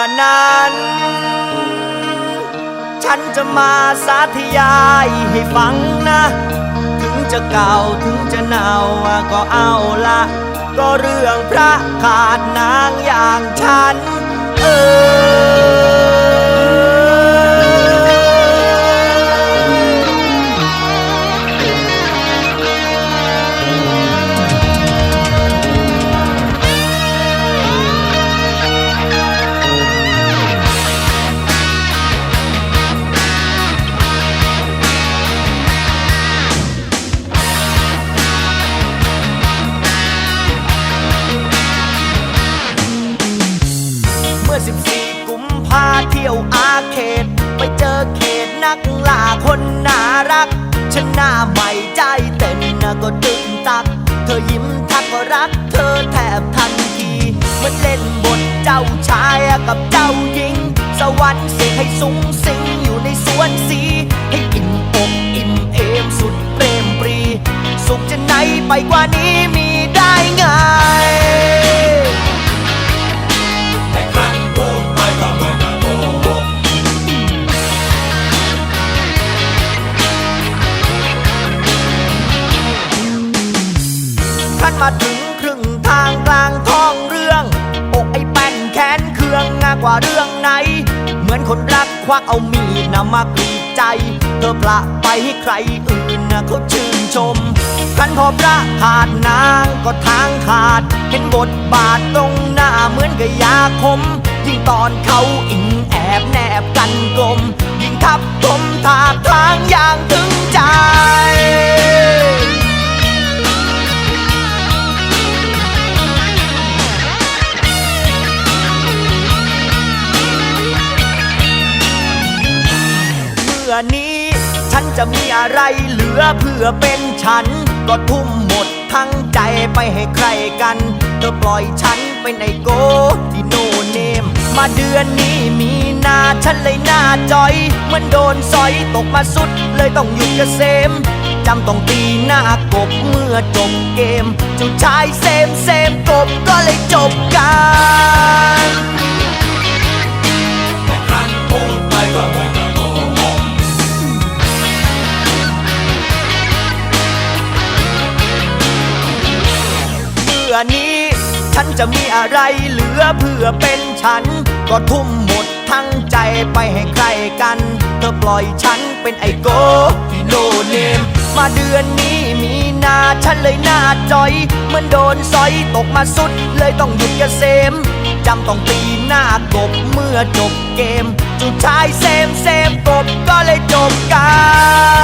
อนั้น ฉันจะมาสาธยายให้ฟังนะ ถึงจะเก่าถึงจะเน่าก็เอาละ ก็เรื่องพระขาดนางอย่างฉัน เออ นักล่าคนน่ารักฉันหน้าใหม่ใจเต้นนะก็ดึงตัก เธอยิ้มทักว่ารัก เธอแทบทันทีมันเล่นบทเจ้าชายกับเจ้าหญิง สวรรค์สกให้สูงสิงอยู่ในสวนสี ให้อิ่มอกอิ่มเอมสุดเปรมปรี สุขจะไหนไปกว่านี้มีได้ไง ขั้นมาถึงครึ่งทางกลางท้องเรื่องอกไอ้แป้นแขนเคืองงากว่าเรื่องไหน เหมือนคนรักควักเอามีดนำมากรีดใจ เธอพละไปให้ใครอื่นนะเขาชื่นชมขันพอพระขาดนางก็ทางขาด เห็นบทบาทตรงหน้าเหมือนกับยาคม ยิ่งตอนเขาอิงแอบแนบกันกลมยิ่งทับทมทา อนี้ ฉันจะมีอะไรเหลือเพื่อเป็นฉัน ก็ทุ่มหมดทั้งใจไปให้ใครกัน เธอปล่อยฉันเป็นโกที่โนเนม มาเดือนนี้มีนาฉันเลยหน้าจอยเหมือนโดนสอยตกมาสุดเลยต้องหยุดเกษมจำต้องตีหน้ากบเมื่อจบเกมเจ้าชายเซมเซมกบก็เลยจบกัน นี้ ฉันจะมีอะไรเหลือเพื่อเป็นฉัน ก็ทุ่มหมดทั้งใจไปให้ใครกัน เธอปล่อยฉันเป็นไอโกที่โนเนม มาเดือนนี้มีนาฉันเลยหน้าจอย เหมือนโดนสอยตกมาสุดเลยต้องหยุดเกษมจำต้องตีหน้ากบเมื่อจบเกมจุดชายเซมเซมกบก็เลยจบกัน